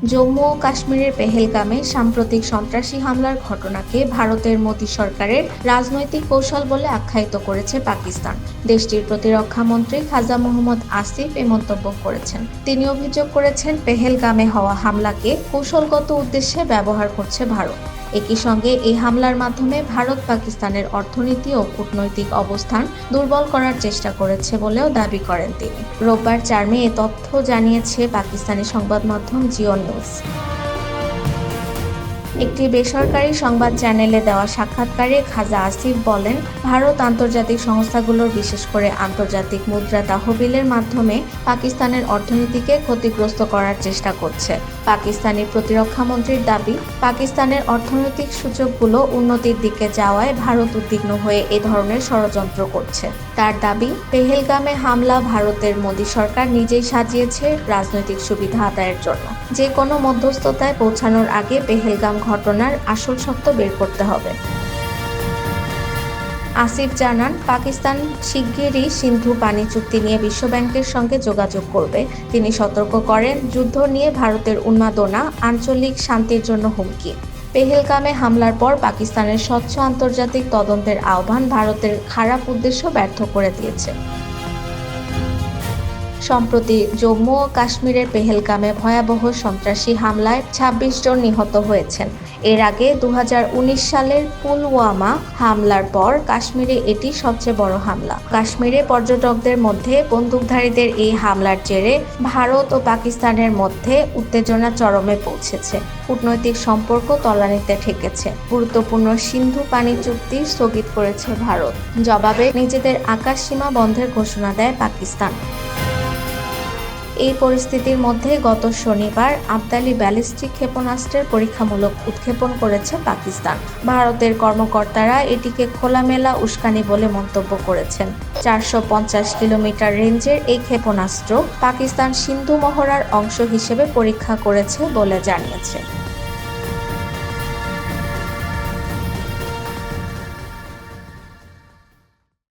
জম্মু ও কাশ্মীরের পেহেলগামে সাম্প্রতিক সন্ত্রাসী হামলার ঘটনাকে ভারতের মোদী সরকারের রাজনৈতিক কৌশল বলে আখ্যায়িত করেছে পাকিস্তান। দেশটির প্রতিরক্ষা মন্ত্রী খাজা মোহাম্মদ আসিফ এ মন্তব্য করেছেন। তিনি অভিযোগ করেছেন, পেহেলগামে হওয়া হামলাকে কৌশলগত উদ্দেশ্যে ব্যবহার করছে ভারত। একই সঙ্গে এই হামলার মাধ্যমে ভারত পাকিস্তানের অর্থনীতি ও কূটনৈতিক অবস্থান দুর্বল করার চেষ্টা করেছে বলেও দাবি করেন তিনি। রোববার চার মে এ তথ্য জানিয়েছে পাকিস্তানি সংবাদ মাধ্যম জিও নিউজ। একটি বেসরকারি সংবাদ চ্যানেলে দেওয়া সাক্ষাৎকারে খাজা আসিফ বলেন, ভারত আন্তর্জাতিক সংস্থাগুলোর বিশেষ করে আন্তর্জাতিক মুদ্রা তহবিলের মাধ্যমে পাকিস্তানের অর্থনীতিকে ক্ষতিগ্রস্ত করার চেষ্টা করছে। পাকিস্তানি প্রতিরক্ষা মন্ত্রীর দাবি, পাকিস্তানের অর্থনৈতিক সূচকগুলো উন্নতির দিকে যাওয়ায় ভারত উদ্বিগ্ন হয়ে এ ধরনের ষড়যন্ত্র করছে। তার দাবি, পেহেলগামে হামলা ভারতের মোদী সরকার নিজেই সাজিয়েছে রাজনৈতিক সুবিধা আদায়ের জন্য। যে কোনো মধ্যস্থতায় পৌঁছানোর আগে পেহেলগাম ঘটনার আসল সত্য বের করতে হবে। আসিফ জানান, পাকিস্তান শিগগিরই সিন্ধু পানি চুক্তি নিয়ে বিশ্বব্যাংকের সঙ্গে যোগাযোগ করবে। তিনি সতর্ক করেন, যুদ্ধ নিয়ে ভারতের উন্মাদনা, আঞ্চলিক শান্তির জন্য হুমকি। পেহেলগামে হামলার পর পাকিস্তানের স্বচ্ছ আন্তর্জাতিক তদন্তের আহ্বান ভারতের খারাপ উদ্দেশ্য ব্যর্থ করে দিয়েছে। সম্প্রতি জম্মু ও কাশ্মীরের পেহেলগামে ভয়াবহ সন্ত্রাসী হামলায় ২৬ জন নিহত হয়েছেন। এর আগে দু হাজার উনিশ সালের পুলওয়ামা হামলার পর কাশ্মীরে এটি সবচেয়ে বড় হামলা। কাশ্মীরে পর্যটকদের মধ্যে বন্দুকধারীদের এই হামলার জেরে ভারত ও পাকিস্তানের মধ্যে উত্তেজনা চরমে পৌঁছেছে। কূটনৈতিক সম্পর্ক তলানিতে ঠেকেছে। গুরুত্বপূর্ণ সিন্ধু পানি চুক্তি স্থগিত করেছে ভারত। জবাবে নিজেদের আকাশ সীমা বন্ধের ঘোষণা দেয় পাকিস্তান। এই পরিস্থিতির মধ্যে গত শনিবার আবদালি ব্যালিস্টিক ক্ষেপণাস্ত্রের পরীক্ষামূলক উৎক্ষেপণ করেছে পাকিস্তান। ভারতের কর্মকর্তারা এটিকে খোলামেলা উস্কানি বলে মন্তব্য করেছেন। চারশো পঞ্চাশ কিলোমিটার রেঞ্জের এই ক্ষেপণাস্ত্র পাকিস্তান সিন্ধু মহড়ার অংশ হিসেবে পরীক্ষা করেছে বলে জানিয়েছে।